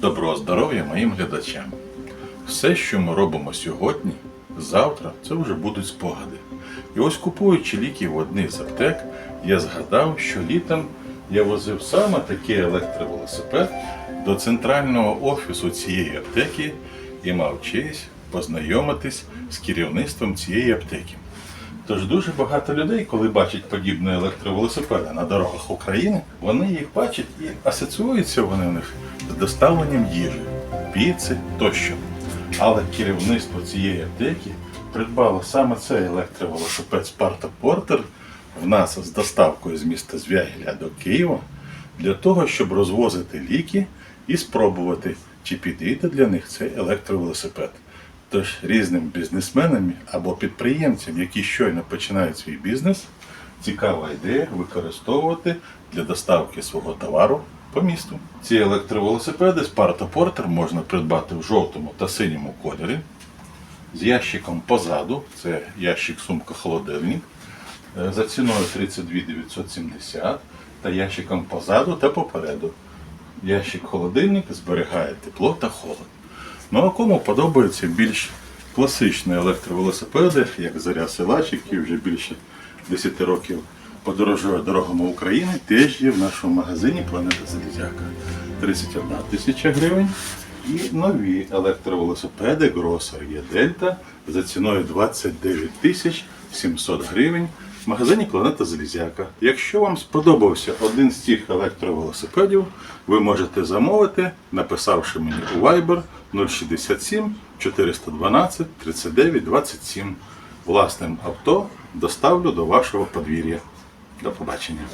Доброго здоров'я моїм глядачам. Все, що ми робимо сьогодні, завтра, це вже будуть спогади. І ось купуючи ліки в одній з аптек, я згадав, що літом я возив саме такий електровелосипед до центрального офісу цієї аптеки і мав честь познайомитись з керівництвом цієї аптеки. Тож дуже багато людей, коли бачать подібні електровелосипеди на дорогах України, вони їх бачать і асоціюються вони в них з доставленням їжі, піци тощо. Але керівництво цієї аптеки придбало саме цей електровелосипед Sparta Porter в нас з доставкою з міста Звягіля до Києва для того, щоб розвозити ліки і спробувати, чи підійде для них цей електровелосипед. Тож різним бізнесменам або підприємцям, які щойно починають свій бізнес, цікава ідея використовувати для доставки свого товару по місту. Ці електровелосипеди з Porter можна придбати в жовтому та синьому кольорі з ящиком позаду, це ящик сумка холодильник, е, за ціною 32 970 та ящиком позаду та попереду. Ящик холодильник зберігає тепло та холод. Ну а кому подобаються більш класичні електровелосипеди, як Заря Силач, який вже більше 10 років подорожує дорогами України, теж є в нашому магазині Планета Залізяка. 31 тисяча гривень. І нові електровелосипеди Grosser є Дельта за ціною 29 тисяч 700 гривень магазині Планета Залізяка. Якщо вам сподобався один з цих електровелосипедів, ви можете замовити, написавши мені у Viber 067 412 39 27. Власним авто доставлю до вашого подвір'я. До побачення.